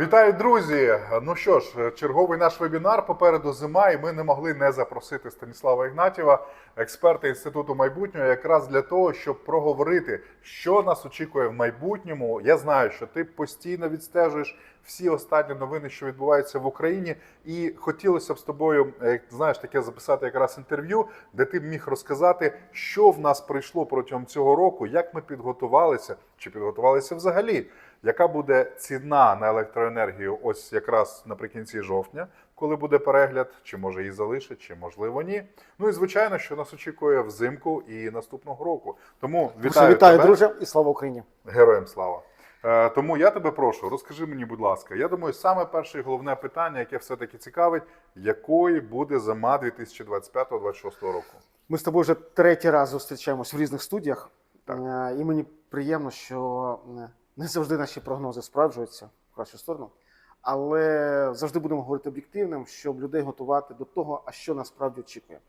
Вітаю, друзі! Ну що ж, черговий наш вебінар попереду зима, і ми не могли не запросити Станіслава Ігнатєва, експерта інституту майбутнього, якраз для того, щоб проговорити, що нас очікує в майбутньому. Я знаю, що ти постійно відстежуєш всі останні новини, що відбуваються в Україні, і хотілося б з тобою, як знаєш, таке записати якраз інтерв'ю, де ти б міг розказати, що в нас прийшло протягом цього року, як ми підготувалися, чи підготувалися взагалі. Яка буде ціна на електроенергію ось якраз наприкінці жовтня, коли буде перегляд, чи може її залишить, чи можливо ні. Ну і звичайно, що нас очікує взимку і наступного року. Тому Вітаю, вітаю, тебе. друже, і слава Україні. Героям слава. Е, Тому я тебе прошу, розкажи мені, будь ласка. Я думаю, саме перше і головне питання, яке все-таки цікавить, якою буде зима 2025-2026 року. Ми з тобою вже третій раз зустрічаємось в різних студіях, Так. Е, і мені приємно, що е, не завжди наші прогнози справджуються в кращу сторону, але завжди будемо говорити об'єктивним, щоб людей готувати до того, а що насправді очікує.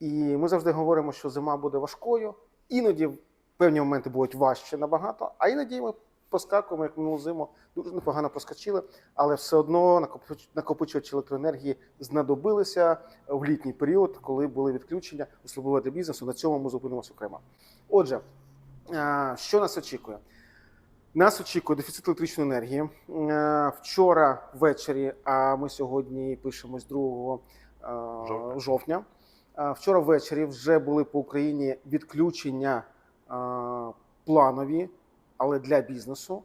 І ми завжди говоримо, що зима буде важкою, іноді в певні моменти будуть важче набагато, а іноді ми поскакуємо, як минулу зиму, дуже непогано проскочили, але все одно накопичувачі електроенергії знадобилися в літній період, коли були відключення, особливо для бізнесу. На цьому ми зупинимося окремо. Отже, е, що нас очікує? Нас очікує дефіцит електричної енергії. Е, Вчора ввечері, а ми сьогодні пишемо з 2 е, Жовтня. жовтня. е, Вчора ввечері вже були по Україні відключення е, планові, але для бізнесу.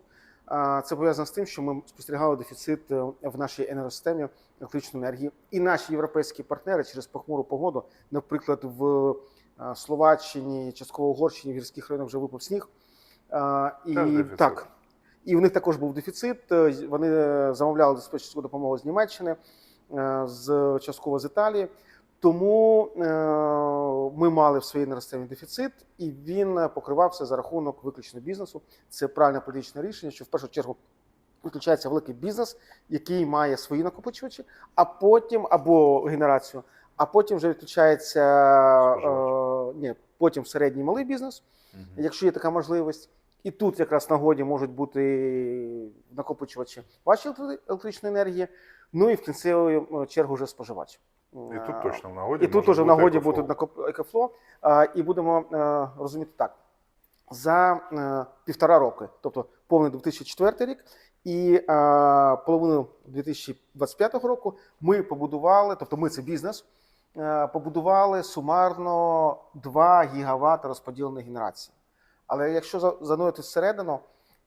Це пов'язано з тим, що ми спостерігали дефіцит в нашій енергосистемі електричної енергії. І наші європейські партнери через похмуру погоду, наприклад, в Словаччині, частково Угорщині, в гірських районах вже випав сніг. І дефіцит. так, і в них також був дефіцит. Е, Вони е, замовляли диспетчерську допомогу з Німеччини, е, з частково з Італії. Тому ми мали в своїй енергосистемі дефіцит, і він покривався за рахунок виключно бізнесу. Це правильне політичне рішення, що в першу чергу виключається великий бізнес, який має свої накопичувачі, а потім або генерацію, а потім вже відключається е, ні, потім середній малий бізнес якщо є така можливість. І тут якраз на годі можуть бути накопичувачі вашої електри- електричної енергії, ну і в кінцеву чергу вже споживач. І тут точно в нагоді. І тут уже в нагоді буде екофло. І будемо е, розуміти так: за е, півтора роки, тобто повний 2004 рік і е, половину 2025 року, ми побудували, тобто ми це бізнес, е, побудували сумарно 2 гігавати розподіленої генерації. Але якщо за- занурити всередину,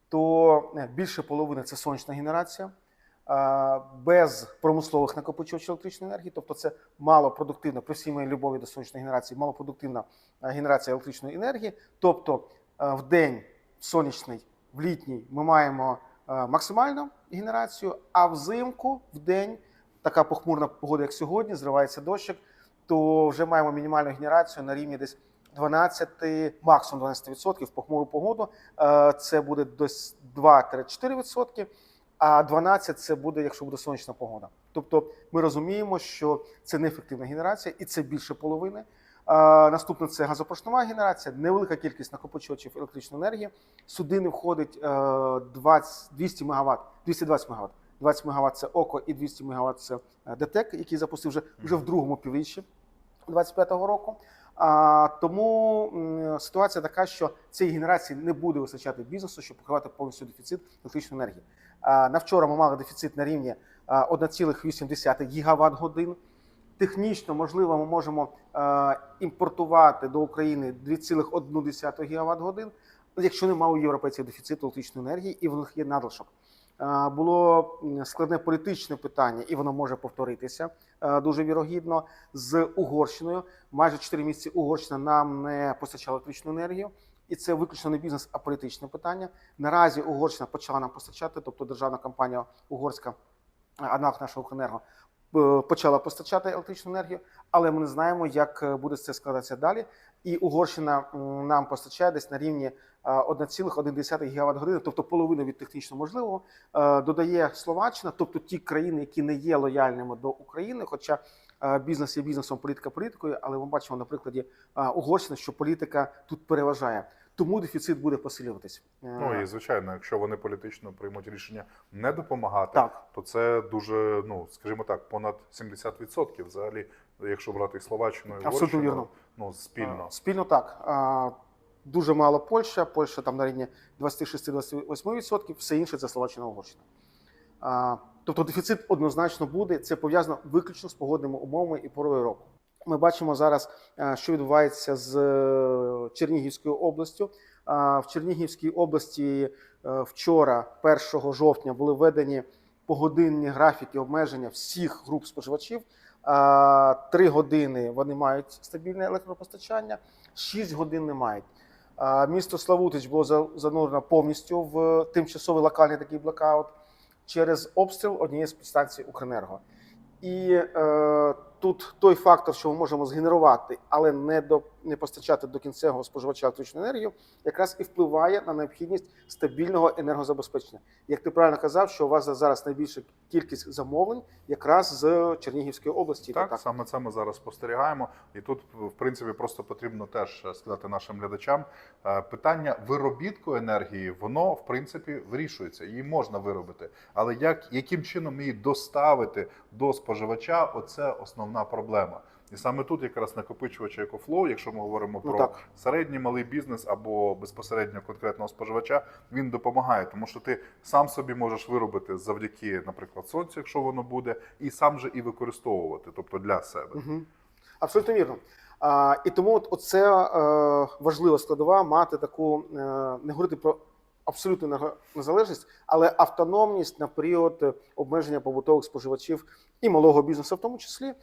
то е, більше половини це сонячна генерація. Без промислових накопичувачів електричної енергії, тобто це малопродуктивна, при всій моїй любові до сонячної генерації, малопродуктивна е, генерація електричної енергії. Тобто е, в день сонячний, в літній ми маємо максимальну генерацію, а взимку в день така похмурна погода, як сьогодні, зривається дощик, то вже маємо мінімальну генерацію на рівні десь 12, максимум 12% в похмуру погоду. Е, Це буде десь 2-4%, а 12 це буде, якщо буде сонячна погода. Тобто ми розуміємо, що це неефективна генерація і це більше половини. Е, Наступне це газопоршнова генерація, невелика кількість накопичувачів електричної енергії. Сюди не входить е, 20, 200 МВт, 220 МВт. 20 МВт це ОКО і 200 МВт це е, ДТЕК, який запустив вже, вже в другому півріччі 25-го року. А, тому ситуація така, що цієї генерації не буде вистачати бізнесу, щоб покривати повністю дефіцит електричної енергії. А, на вчора ми мали дефіцит на рівні 1,8 гігаватт годин. Технічно, можливо, ми можемо е, імпортувати до України 2,1 гігаватт годин, якщо немає у європейців дефіциту електричної енергії і в них є надлишок. Е, Було складне політичне питання, і воно може повторитися е, дуже вірогідно з Угорщиною. Майже 4 місяці Угорщина нам не постачала електричну енергію. І це виключно не бізнес, а політичне питання. Наразі Угорщина почала нам постачати, тобто державна компанія Угорська, аналог нашого Укренерго, е, почала постачати електричну енергію, але ми не знаємо, як буде це складатися далі. І Угорщина нам постачає десь на рівні е, 1,1 гігаватт години, тобто половину від технічно можливого. Е, Додає Словаччина, тобто ті країни, які не є лояльними до України, хоча е, бізнес є бізнесом, політика політикою, але ми бачимо на прикладі е, Угорщини, що політика тут переважає. тому дефіцит буде посилюватись. Ну і звичайно, якщо вони політично приймуть рішення не допомагати, так. то це дуже, ну скажімо так, понад 70% взагалі, якщо брати Словаччину і Абсолютно вірно. Ну спільно. Спільно так. А, Дуже мало Польща, Польща там на рівні 26-28%, все інше це Словаччина Угорщина. А, Тобто дефіцит однозначно буде. Це пов'язано виключно з погодними умовами і порою року. Ми бачимо зараз, е, що відбувається з е, Чернігівською областю. В Чернігівській області е, вчора, 1 жовтня, були введені погодинні графіки обмеження всіх груп споживачів. А, Три години вони мають стабільне електропостачання, 6 годин не мають. Місто Славутич було за- занурено повністю в тимчасовий локальний такий блокаут через обстріл однієї з підстанцій Укренерго. І е, тут той фактор, що ми можемо згенерувати, але не до не постачати до кінцевого споживача електричну енергію, якраз і впливає на необхідність стабільного енергозабезпечення. Як ти правильно казав, що у вас зараз найбільша кількість замовлень якраз з Чернігівської області. Так, так. саме це ми зараз спостерігаємо. І тут, в принципі, просто потрібно теж сказати нашим глядачам. е, Питання виробітку енергії, воно в принципі вирішується. Її можна виробити. Але як яким чином її доставити до споживача, оце основна проблема. І саме тут якраз накопичувач EcoFlow, якщо ми говоримо Ну, про так. середній малий бізнес або безпосередньо конкретного споживача, він допомагає, тому що ти сам собі можеш виробити завдяки, наприклад, сонцю, якщо воно буде, і сам же і використовувати, тобто для себе. Угу. Абсолютно вірно. А, і тому от, оце е, важлива складова мати таку, е, не говорити про абсолютну енергонезалежність, але автономність на період е, обмеження побутових споживачів і малого бізнесу, в тому числі е,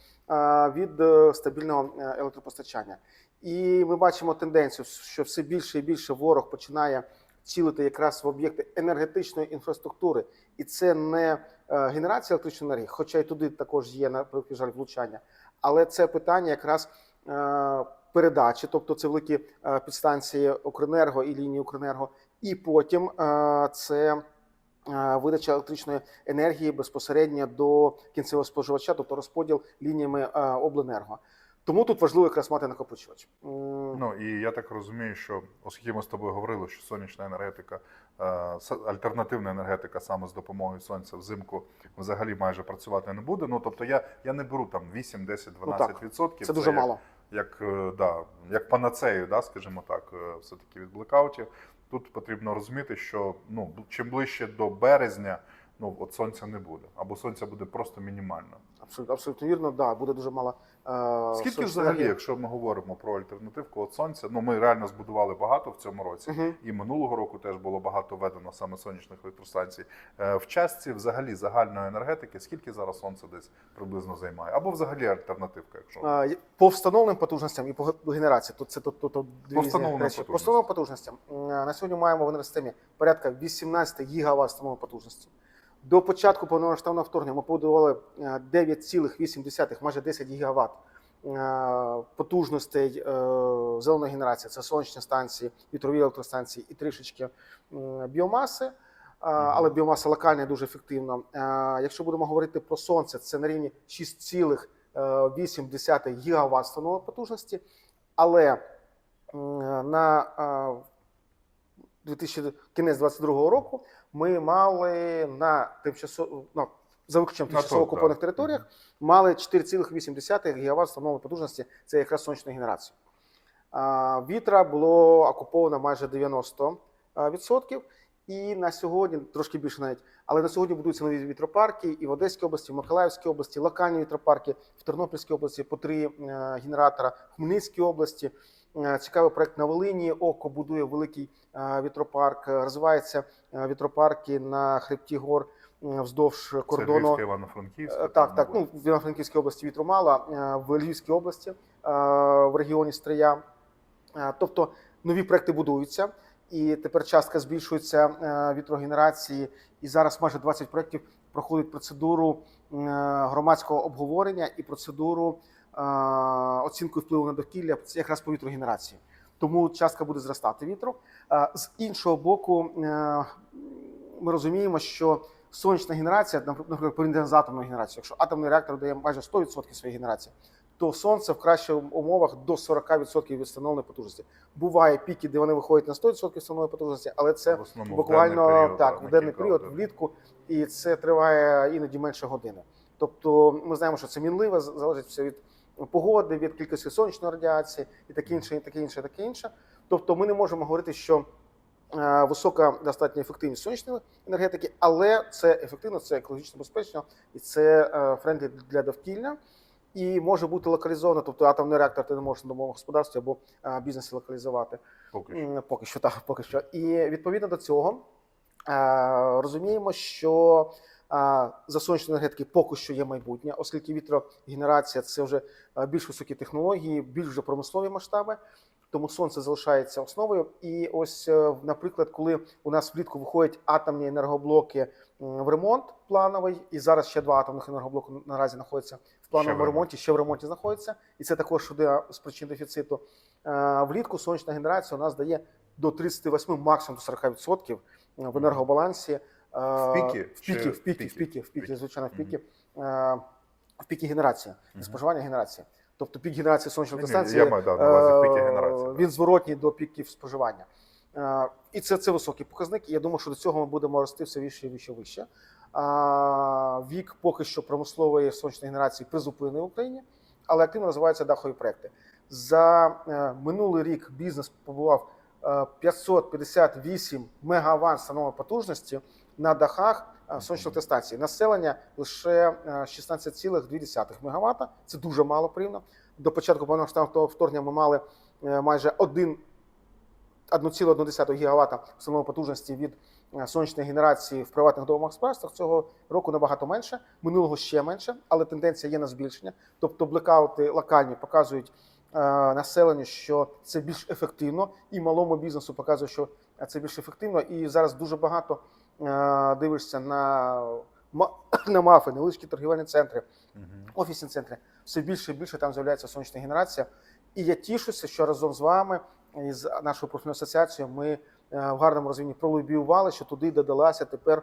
від е, стабільного електропостачання. І ми бачимо тенденцію, що все більше і більше ворог починає цілити якраз в об'єкти енергетичної інфраструктури, і це не генерація електричної енергії, хоча й туди також є на жаль влучання. Але це питання якраз передачі, тобто це великі е, підстанції Укренерго і лінії Укренерго, і потім е, це е, видача електричної енергії безпосередньо до кінцевого споживача, тобто розподіл лініями обленерго. Тому тут важливо якраз мати накопичувач. Ну і я так розумію, що оскільки ми з тобою говорили, що сонячна енергетика, альтернативна енергетика саме з допомогою сонця взимку взагалі майже працювати не буде. Ну тобто я, я не беру там 8, 10, 12 відсотків. Це дуже як, мало. Як, е, да, як панацею, да, скажімо так, е, все-таки від блекаутів. Тут потрібно розуміти, що ну чим ближче до березня, ну от сонця не буде, або сонця буде просто мінімально. Абсолютно, абсолютно вірно, да, буде дуже мало. Е, Скільки взагалі, якщо ми говоримо про альтернативку от сонця, ну ми реально збудували багато в цьому році. Мгм. І минулого року теж було багато введено саме сонячних електростанцій. Е, В частці взагалі загальної енергетики, скільки зараз сонце десь приблизно займає? Або взагалі альтернативка, якщо Е, По встановленим потужностям і по генерації, тут це тут, тут, тут дві По встановленим речі. По потужностям. встановленим потужностям на сьогодні маємо в енергосистемі порядка 18 гігават встановленої потужності. До початку повномасштабного вторгнення ми побудували е, 9,8, майже 10 гігават е, потужностей е, зеленої генерації. Це сонячні станції, вітрові електростанції і трішечки біомаси. Е, Але біомаса локальна дуже ефективна. Е, Якщо будемо говорити про сонце, це на рівні 6,8 гігават встановленої потужності. Але на е, 2000, кінець 22 року ми мали на тимчасово ну, за виключенням тимчасово окупованих територіях мали 4,8 ГВт встановленої потужності. Це якраз сонячної генерації. А, Вітра було окуповано майже 90%. відсотків. І на сьогодні трошки більше навіть, але на сьогодні будуються нові вітропарки і в Одеській області, в Миколаївській області, локальні вітропарки в Тернопільській області по три е, генератора, в Хмельницькій області. Е, Цікавий проект на Волині. Око будує великий е, вітропарк. Е, Розвиваються вітропарки на хребті гор вздовж кордону. Івано-Франківська. Так, так. Ну, в Івано-Франківській області вітру мало, в Львівській області, в регіоні Стрия. Тобто нові проекти будуються, і тепер частка збільшується вітрогенерації. І зараз майже 20 проєктів проходять процедуру громадського обговорення і процедуру е, оцінки впливу на довкілля це якраз по вітрогенерації. Тому частка буде зростати вітру. Е, З іншого боку, е, ми розуміємо, що сонячна генерація, наприклад, порівняно з атомною генерацією, якщо атомний реактор дає майже 100% своєї генерації, то сонце в кращих умовах до 40% від встановленої потужності. Буває піки, де вони виходять на 100% встановленої потужності, але це В основному в буквально період, так, в денний період влітку, і це триває іноді менше години. Тобто ми знаємо, що це мінливо, з- залежить все від погоди, від кількості сонячної радіації і таке інше, і таке інше, і таке інше. Тобто ми не можемо говорити, що е, висока достатньо ефективність сонячної енергетики, але це ефективно, це екологічно безпечно і це френдлі для довкілля. І може бути локалізовано, тобто атомний реактор ти не можеш на домовому господарстві або е, бізнесі локалізувати. Поки що. Поки що так, поки що. І відповідно до цього е, розуміємо, що за сонячної енергетики поки що є майбутнє, оскільки вітрогенерація це вже більш високі технології, більш вже промислові масштаби. Тому сонце залишається основою. І ось, е, наприклад, коли у нас влітку виходять атомні енергоблоки в ремонт плановий, і зараз ще два атомних енергоблоки наразі знаходяться в плановому ремонті. ремонті, ще в ремонті знаходяться, і це також одна з причин дефіциту. Е, Влітку сонячна генерація у нас дає до 38, максимум до 40% в енергобалансі. В піки В піки, в піки, в піки, в піки, звичайно, в піки. В піки генерації, Мгм. споживання генерації. Тобто пік генерації сонячної станції е, він зворотній до піків споживання. Е, І це, це високий показник. І я думаю, що до цього ми будемо рости все вище, вище, вище. А, Вік поки що промислової сонячної генерації призупинений в Україні, але активно розвиваються дахові проекти. За е, минулий рік бізнес побував е, 558 мегаватт станової потужності на дахах е, сонячної електростанції. Населення лише е, 16,2 МВт. Це дуже мало порівняно. До початку повномасштабного вторгнення ми мали е, майже 1 1,1 ГВт встановленої потужності від е, сонячної генерації в приватних домах господарствах. Цього року набагато менше, минулого ще менше, але тенденція є на збільшення. Тобто блекаути локальні показують е, населенню, що це більш ефективно, і малому бізнесу показує, що це більш ефективно. І зараз дуже багато е, дивишся на, на мафи, невеличкі торгівельні центри, офісні центри. Все більше і більше там з'являється сонячна генерація. І я тішуся, що разом з вами і з нашою профільною асоціацією ми е, в гарному розвинні пролобіювали, що туди додалася тепер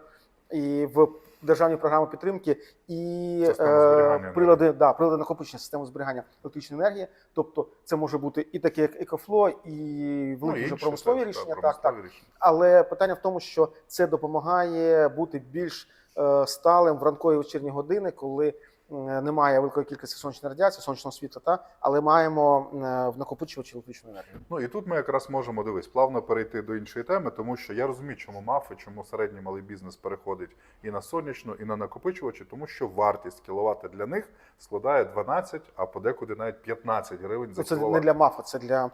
і в державній програми підтримки і е, прилади, да, прилади накопичення системи зберігання електричної енергії. Тобто це може бути і таке, як екофло, і великі Ну, вже промислові рішення. да, Так, так. рішення. Але питання в тому, що це допомагає бути більш е, сталим в ранкові вечірні години, коли немає великої кількості сонячної радіації, сонячного світла, та але маємо е, в накопичувачі електричну енергію. Ну і тут ми якраз можемо дивись плавно перейти до іншої теми, тому що я розумію, чому мафи, чому середній малий бізнес переходить і на сонячну, і на накопичувачі, тому що вартість кіловата для них складає 12, а подекуди навіть 15 гривень за Ну, це кіловат. не для мафа, це для е,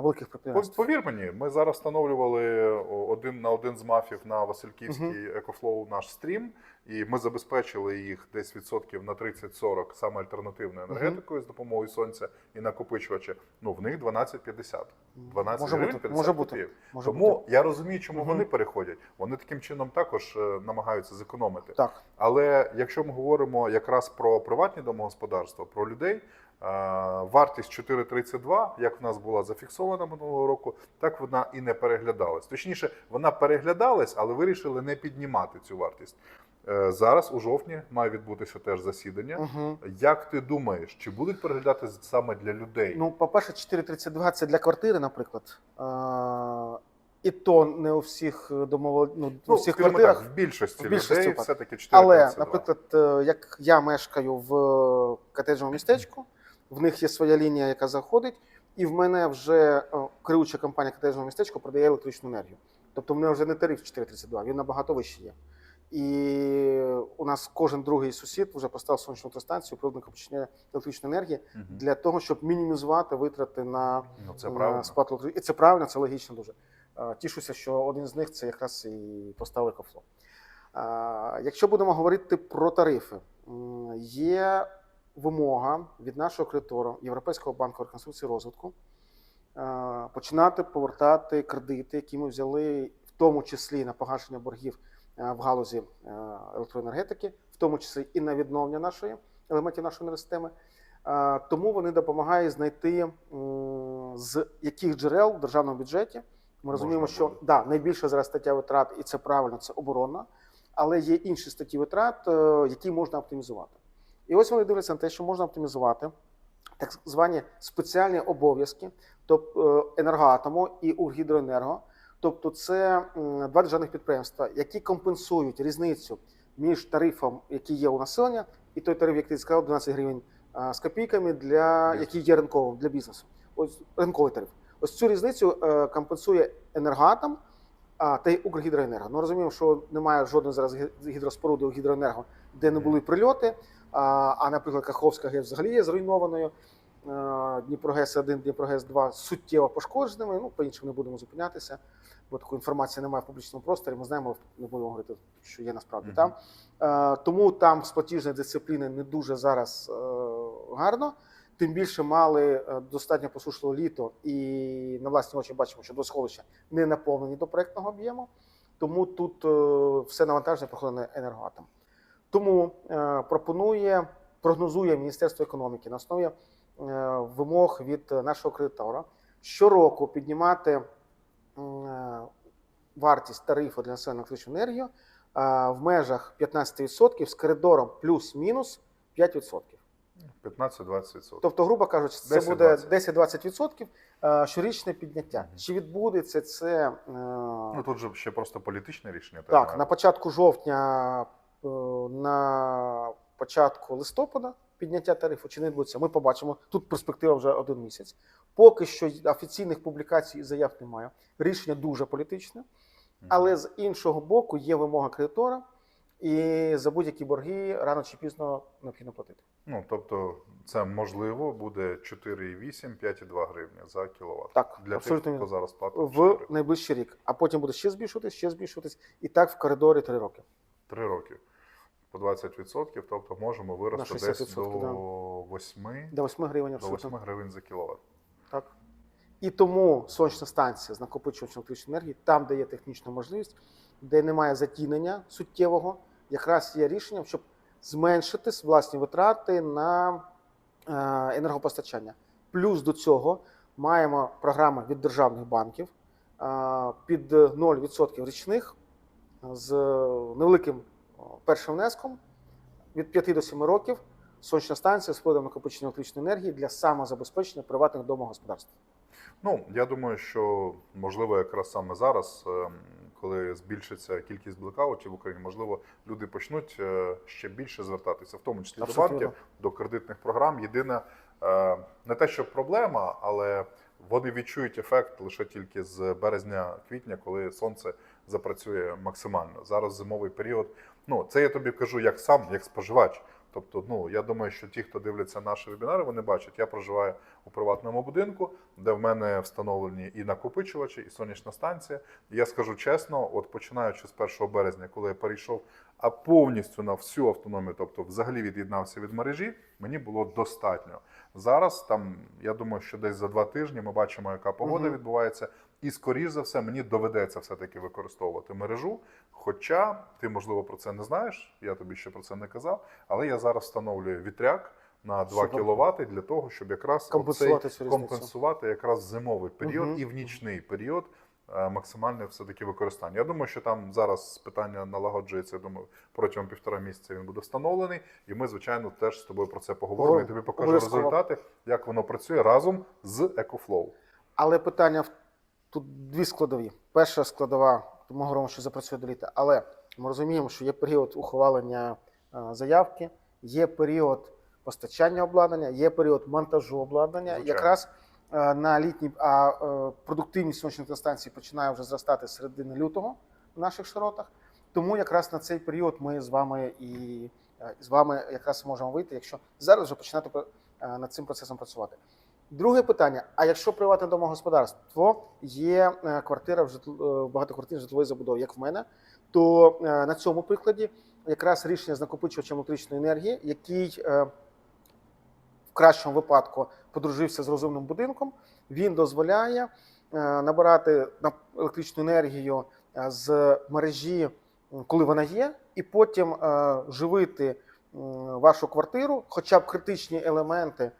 великих підприємств. Повір мені, ми зараз встановлювали один на один з мафів на Васильківський екофлоу наш стрім, і ми забезпечили їх десь відсотків на 30-40 саме альтернативною енергетикою з допомогою сонця і накопичувача. Ну в них 12,50. 12 може гривень бути, 50 може бути. Може Тому бути. я розумію, чому Мгм. вони переходять. Вони таким чином також е, намагаються зекономити. Так. Але якщо ми говоримо якраз про приватні домогосподарства, про людей, е, вартість 4,32, як в нас була зафіксована минулого року, так вона і не переглядалась. Точніше, вона переглядалась, але вирішили не піднімати цю вартість. Е, Зараз у жовтні має відбутися теж засідання. Угу. Як ти думаєш, чи будуть переглядати саме для людей? Ну, по-перше, 4,32 це для квартири, наприклад. Е, і то не у всіх домово... ну, у Ну, всіх квартирах. так, в більшості, в більшості людей все-таки 4,32. Але, наприклад, е, як я мешкаю в котеджному містечку, в них є своя лінія, яка заходить, і в мене вже е, керуюча компанія котеджного містечка продає електричну енергію. Тобто в мене вже не тариф 4,32, він набагато вищий є. І у нас кожен другий сусід вже поставив сонячну електростанцію, природне накопичення електричної енергії Мгм. для того, щоб мінімізувати витрати на, Ну, це на сплату електричної. І це правильно, це логічно дуже. Тішуся, що один з них це якраз і поставив екофло. Е, Якщо будемо говорити про тарифи, є вимога від нашого кредитора Європейського банку реконструкції і розвитку починати повертати кредити, які ми взяли, в тому числі на погашення боргів в галузі е, електроенергетики, в тому числі і на відновлення нашої елементів нашої енергосистеми. Е, Тому вони допомагають знайти з яких джерел в державному бюджеті. Ми Можна розуміємо, що буде. да, найбільша зараз стаття витрат, і це правильно, це оборонна, але є інші статті витрат, е, які можна оптимізувати. І ось вони дивляться на те, що можна оптимізувати так звані спеціальні обов'язки, тобто енергоатому і Укргідроенерго. Тобто, це два державних підприємства, які компенсують різницю між тарифом, який є у населення, і той тариф, який ти сказав, 12 гривень з копійками, для який є ринковим для бізнесу. Ось ринковий тариф. Ось цю різницю е, компенсує енергоатом та й Укргідроенерго. Ну розуміємо, що немає жодної зараз гі- гідроспоруди у гідроенерго, де не були прильоти. А, наприклад, Каховська ГЕС взагалі є зруйнованою. Е, Дніпрогес 1, Дніпрогес 2 суттєво пошкодженими. Ну, по іншим не будемо зупинятися, бо такої інформації немає в публічному просторі. Ми знаємо, не будемо говорити, що є насправді Мгм. там. Е, Тому там з платіжної дисципліни не дуже зараз е, гарно. Тим більше мали е, достатньо посушливе літо, і на власні очі бачимо, що досховища не наповнені до проектного об'єму. Тому тут е, все навантаження проходить на енергоатом. Тому е, пропонує, прогнозує Міністерство економіки на основі е, вимог від нашого кредитора щороку піднімати вартість тарифу для населення на електричну енергію е, в межах 15% з коридором плюс-мінус 5%. 15-20%. Тобто, грубо кажучи, це 10-20. буде 10-20% е, щорічне підняття. Чи відбудеться це? е, Ну тут же ще просто політичне рішення. Так, на початку жовтня, е, на початку листопада підняття тарифу чи не відбудеться, ми побачимо. Тут перспектива вже один місяць. Поки що офіційних публікацій і заяв немає. Рішення дуже політичне, але з іншого боку є вимога кредитора, і за будь-які борги рано чи пізно необхідно платити. Ну, тобто, це можливо буде 4,8, 5,2 гривні за кіловат. Так, Для абсолютно тих, хто зараз платить В найближчий рік, а потім буде ще збільшуватись, ще збільшуватись, і так в коридорі три роки. 3 роки. По 20%, тобто можемо вирости десь 60%, до 8, До 8 гривень до 8 гривень за кіловат. Так. І тому сонячна станція з накопичувачем електричної енергії, там, де є технічна можливість, де немає затінення суттєвого, якраз є рішенням, щоб зменшити власні витрати на е, енергопостачання. Плюс до цього маємо програми від державних банків е, під 0% річних з невеликим о, першим внеском від 5 до 7 років. Сонячна станція з впливом накопичення електричної енергії для самозабезпечення приватних домогосподарств. Ну, я думаю, що можливо, якраз саме зараз, ем, коли збільшиться кількість блекаутів в Україні, можливо, люди почнуть е, ще більше звертатися, в тому числі до банків, до кредитних програм. Єдине, е, не те, що проблема, але вони відчують ефект лише тільки з березня-квітня, коли сонце запрацює максимально. Зараз зимовий період. Ну, це я тобі кажу як сам, як споживач. Тобто, ну я думаю, що ті, хто дивляться наші вебінари, вони бачать, я проживаю у приватному будинку, де в мене встановлені і накопичувачі, і сонячна станція. І я скажу чесно, от починаючи з 1 березня, коли я перейшов а повністю на всю автономію, тобто взагалі від'єднався від мережі, мені було достатньо. Зараз там я думаю, що десь за два тижні ми бачимо, яка погода Мгм. відбувається. І скоріш за все, мені доведеться все-таки використовувати мережу. Хоча ти, можливо, про це не знаєш, я тобі ще про це не казав. Але я зараз встановлюю вітряк на 2 Супер. кВт для того, щоб якраз Компенсувати оцей компенсувати якраз зимовий період Мгм. і в нічний період. е, Максимальне все-таки використання. Я думаю, що там зараз питання налагоджується. Я думаю, протягом півтора місяця він буде встановлений, і ми, звичайно, теж з тобою про це поговоримо. О, тобі покажу результати, як воно працює разом з EcoFlow. Але питання в- тут дві складові. Перша складова, ми говоримо, що запрацює до літа, але ми розуміємо, що є період ухвалення е, заявки, є період постачання обладнання, є період монтажу обладнання. Звичайно. Якраз е, на літній, а е, продуктивність сонячних станцій починає вже зростати з середини лютого в наших широтах. Тому якраз на цей період ми з вами і з вами якраз можемо вийти, якщо зараз вже починати над цим процесом працювати. Друге питання: а якщо приватне домогосподарство є е, квартира в житл... е, багатоквартирній житловій забудові, як в мене, то е, на цьому прикладі якраз рішення з накопичувачем електричної енергії, який в кращому випадку подружився з розумним будинком, він дозволяє набирати на електричну енергію з мережі, коли вона є, і потім живити вашу квартиру, хоча б критичні елементи.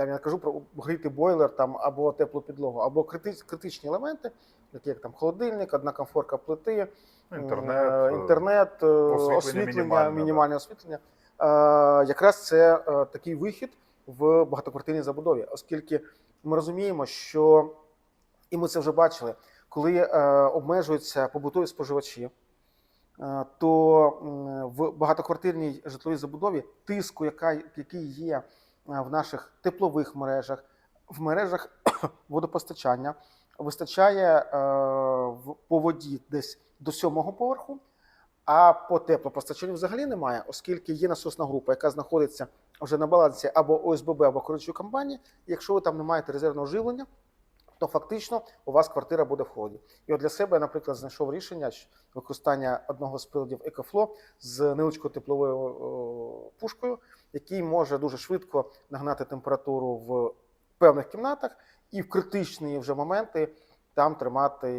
Там я кажу про гріти бойлер там або теплу підлогу, або крити- критичні елементи, такі як там холодильник, одна комфорка плити, Інтернет, е, е, інтернет, е, освітлення освітлення, мінімальне, мінімальне, да. освітлення. Якраз це такий вихід, в багатоквартирній забудові, оскільки ми розуміємо, що і ми це вже бачили, коли обмежуються побутові споживачі, то в багатоквартирній житловій забудові тиску, яка, який є в наших теплових мережах, в мережах водопостачання, вистачає е, по воді десь до сьомого поверху, а по теплопостачанню взагалі немає, оскільки є насосна група, яка знаходиться вже на балансі або ОСББ, або керуючої компанії. Якщо ви там не маєте резервного живлення, то фактично у вас квартира буде в холоді. І от для себе я, наприклад, знайшов рішення використання одного з приладів EcoFlow з невеличкою тепловою пушкою, який може дуже швидко нагнати температуру в певних кімнатах і в критичні вже моменти там тримати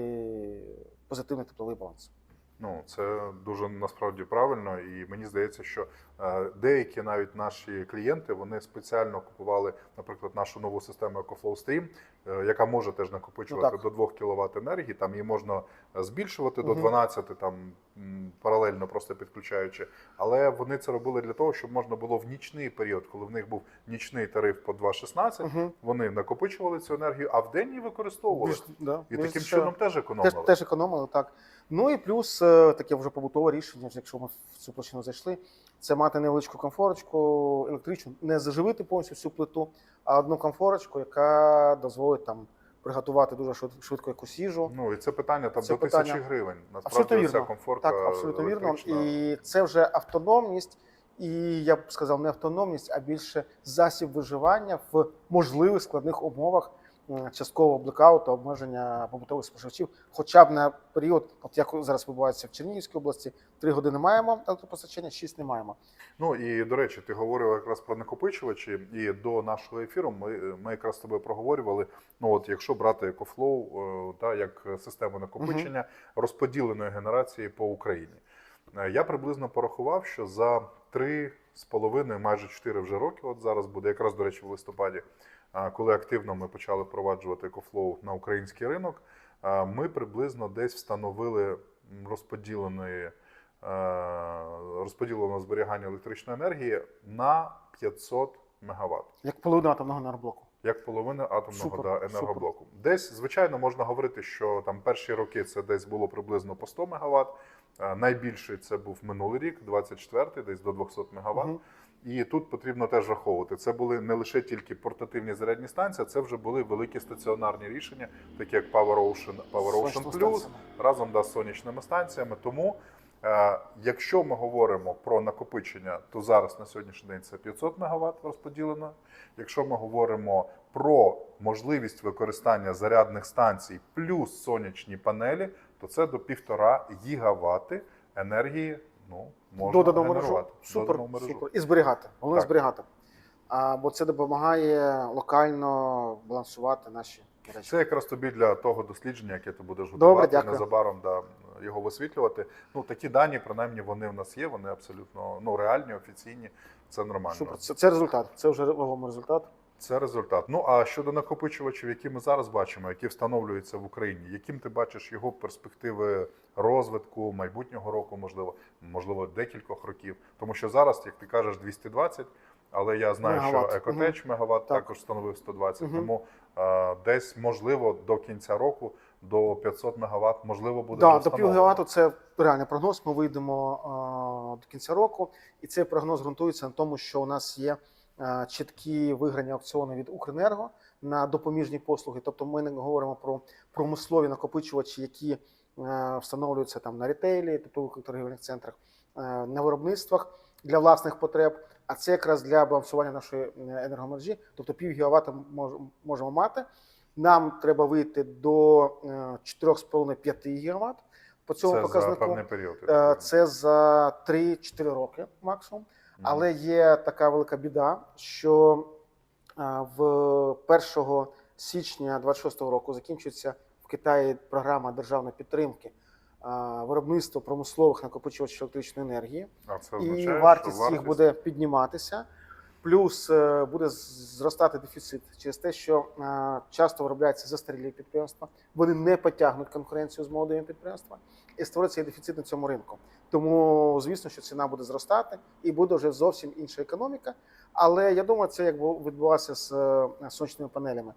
позитивний тепловий баланс. Ну, це дуже насправді правильно, і мені здається, що е, деякі навіть наші клієнти вони спеціально купували, наприклад, нашу нову систему EcoFlow Stream, яка може теж накопичувати Ну, до 2 кВт енергії. Там її можна е, збільшувати до Мгм. 12, там паралельно просто підключаючи. Але вони це робили для того, щоб можна було в нічний період, коли в них був нічний тариф по 2,16, Угу. вони накопичували цю енергію, а в день її використовували. да, І більш таким чином теж Теж, економили. теж економили, так. Ну і плюс е, таке вже побутове рішення, якщо ми в цю площину зайшли, це мати невеличку комфорочку електричну, не заживити повністю всю плиту, а одну комфорочку, яка дозволить там приготувати дуже швид- швидко якусь їжу. Ну і це питання там Це до тисячі гривень. Абсолютно Насправді ця вірно. комфорта Так, абсолютно вірно. І це вже автономність, і я б сказав, не автономність, а більше засіб виживання в можливих складних умовах часткового блекауту, обмеження побутових споживачів, хоча б на період, от як зараз відбувається в Чернігівській області, три години маємо електропостачання, шість не маємо. Ну і до речі, ти говорив якраз про накопичувачі, і до нашого ефіру ми, ми якраз з тобою проговорювали. Ну от якщо брати EcoFlow е, та як систему накопичення розподіленої генерації по Україні, Е, я приблизно порахував, що за три з половиною, майже чотири вже роки, от зараз буде якраз до речі, в листопаді, е, коли активно ми почали впроваджувати EcoFlow на український ринок, ми приблизно десь встановили розподіленої е, розподіленого зберігання електричної енергії на 500 МВт. Як половина атомного енергоблоку. Як половина атомного Супер, да, енергоблоку. Десь, звичайно, можна говорити, що там перші роки це десь було приблизно по 100 МВт. Найбільший це був минулий рік, 24-й, десь до 200 МВт. Мгм. І тут потрібно теж враховувати. Це були не лише тільки портативні зарядні станції, це вже були великі стаціонарні рішення, такі як Power Ocean, Power Ocean Plus, станціями. разом да, з сонячними станціями. Тому, е, якщо ми говоримо про накопичення, то зараз на сьогоднішній день це 500 МВт розподілено. Якщо ми говоримо про можливість використання зарядних станцій плюс сонячні панелі, то це до 1,5 гігавати енергії ну, можна Додану мережу. Супер, Додану мережу. супер. І зберігати. Головне Так. зберігати. А, бо це допомагає локально балансувати наші мережі. Це якраз тобі для того дослідження, яке ти будеш Добре, готувати дякую. незабаром да, його висвітлювати. Ну такі дані, принаймні, вони в нас є. Вони абсолютно ну реальні, офіційні. Це нормально. Супер. Це, це результат. Це вже вагомий результат. Це результат. Ну а щодо накопичувачів, які ми зараз бачимо, які встановлюються в Україні, яким ти бачиш його перспективи розвитку майбутнього року, можливо, можливо, декількох років. Тому що зараз, як ти кажеш, 220, але я знаю, Мегаватт. що Екотеч Мегаватт Так. також встановив 120, Мгм. тому е, десь можливо до кінця року до 500 Мегаватт можливо буде Да, до півгігавату це реальний прогноз. Ми вийдемо а, до кінця року, і цей прогноз ґрунтується на тому, що у нас є а, чіткі виграні аукціони від Укренерго на допоміжні послуги. Тобто, ми не говоримо про промислові накопичувачі, які е, встановлюються там на ретейлі, тобто торгівельних центрах, е, на виробництвах для власних потреб. А це якраз для балансування нашої е, енергомережі, тобто пів гігавата мож- можемо мати. Нам треба вийти до е, 4,5-5 гігават по цьому Це за показнику. певний період. Е. Це за 3-4 роки максимум. Але є така велика біда, що в 1 січня 26-го року закінчується в Китаї програма державної підтримки виробництва промислових накопичувачів електричної енергії. А це і вартість що їх буде підніматися. Плюс е, буде зростати дефіцит через те, що е, часто виробляються застарілі підприємства, вони не потягнуть конкуренцію з молодими підприємствами і створиться дефіцит на цьому ринку. Тому, звісно, що ціна буде зростати і буде вже зовсім інша економіка. Але я думаю, це як відбувалося з е, сонячними панелями.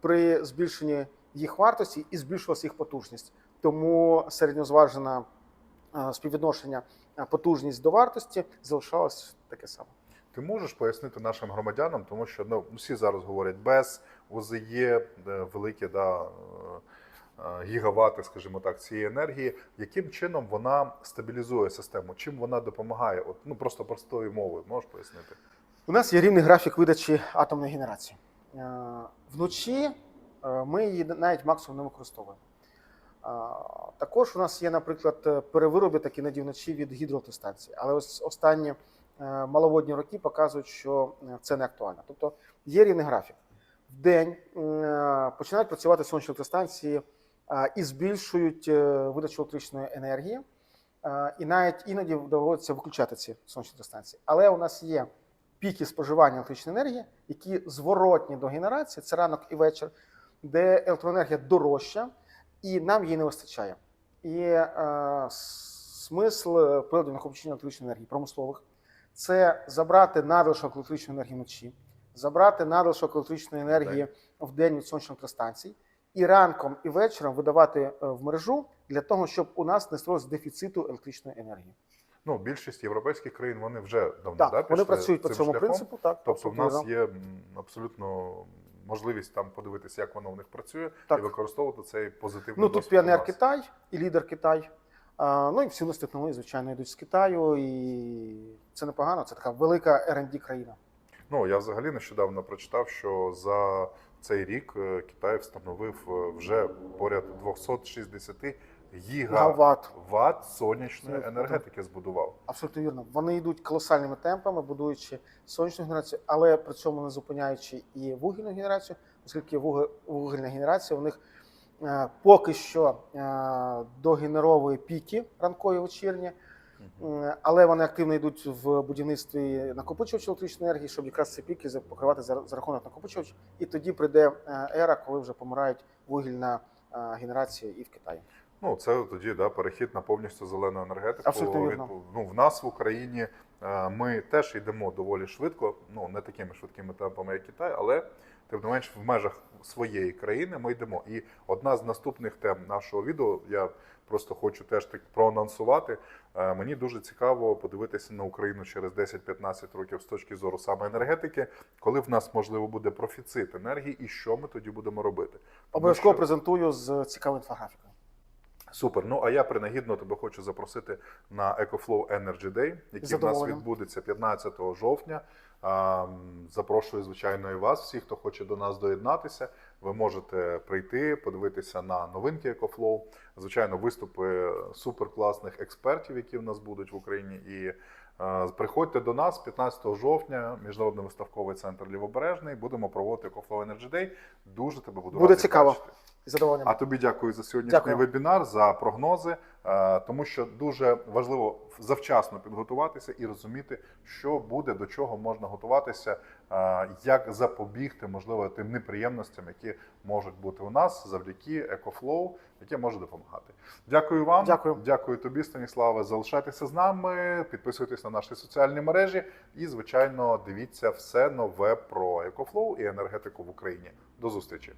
При збільшенні їх вартості і збільшувалася їх потужність. Тому середньозважена співвідношення потужність до вартості залишалось таке саме. Ти можеш пояснити нашим громадянам, тому що ну, всі зараз говорять, без УЗЄ е, великі да, е, е, гігавати, скажімо так, цієї енергії, яким чином вона стабілізує систему, чим вона допомагає? От, ну просто простою мовою, можеш пояснити? У нас є рівний графік видачі атомної генерації. Вночі ми її навіть максимум не використовуємо. Також у нас є, наприклад, е, перевиробіток іноді вночі від гідроелектростанцій. Але ось останні е, маловодні роки показують, що е, це не актуально. Тобто є рівний графік. В день е, починають працювати сонячні електростанції е, і збільшують е, видачу електричної енергії. Е, І навіть іноді доводиться виключати ці сонячні електростанції. Але у нас є піки споживання електричної енергії, які зворотні до генерації, це ранок і вечір, де електроенергія дорожча, і нам її не вистачає. І е, смисл приладів накопичення електричної енергії промислових це забрати надлишок електричної енергії вночі, забрати надлишок електричної енергії в день від сонячних електростанцій, і ранком і вечором видавати е, в мережу для того, щоб у нас не створилось дефіциту електричної енергії. Ну, більшість європейських країн вони вже давно Так, да, вони працюють по цьому шляхом. принципу. Так, Тобто, в нас є абсолютно можливість там подивитися, як воно в них працює, Так. і використовувати цей позитивний Ну тут досвід піонер. Китай і лідер Китай. Ну і всі нас технології, звичайно, йдуть з Китаю, і це непогано. Це така велика R&D країна. Ну я взагалі нещодавно прочитав, що за цей рік е, Китай встановив е, вже поряд 260 гігаватт Гават. сонячної енергетики збудував. Абсолютно вірно. Вони йдуть колосальними темпами, будуючи сонячну генерацію, але при цьому не зупиняючи і вугільну генерацію, оскільки вугільна генерація у них поки що е, догенеровує піки ранкові вечірні. Але вони активно йдуть в будівництві накопичувачів електричної енергії, щоб якраз ці піки покривати за, рахунок накопичувачів. І тоді прийде е, ера, коли вже помирають вугільна е, генерація і в Китаї. Ну, це тоді да, перехід на повністю зелену енергетику. Абсолютно вірно. Ну, в нас в Україні е, ми теж йдемо доволі швидко, ну не такими швидкими темпами, як Китай, але тим не менш в межах своєї країни ми йдемо. І одна з наступних тем нашого відео, я просто хочу теж так проанонсувати. е, Мені дуже цікаво подивитися на Україну через 10-15 років з точки зору саме енергетики, коли в нас можливо буде профіцит енергії, і що ми тоді будемо робити. Обов'язково що- презентую з цікавою інфографікою. Супер. Ну а я принагідно тебе хочу запросити на EcoFlow Energy Day, який в нас відбудеться 15 жовтня. Запрошую, звичайно, і вас, всіх, хто хоче до нас доєднатися. Ви можете прийти, подивитися на новинки EcoFlow. Звичайно, виступи суперкласних експертів, які в нас будуть в Україні. І приходьте до нас 15 жовтня, міжнародний виставковий центр Лівобережний. Будемо проводити EcoFlow Energy Day. Дуже тебе буду Буде радий цікаво. бачити. З задоволенням. А тобі дякую за сьогоднішній Дякую. вебінар, за прогнози, е, тому що дуже важливо завчасно підготуватися і розуміти, що буде, до чого можна готуватися, е, як запобігти, можливо, тим неприємностям, які можуть бути у нас завдяки EcoFlow, яке може допомагати. Дякую вам. Дякую. Дякую тобі, Станіславе. Залишайтеся з нами, підписуйтесь на наші соціальні мережі і, звичайно, дивіться все нове про EcoFlow і енергетику в Україні. До зустрічі.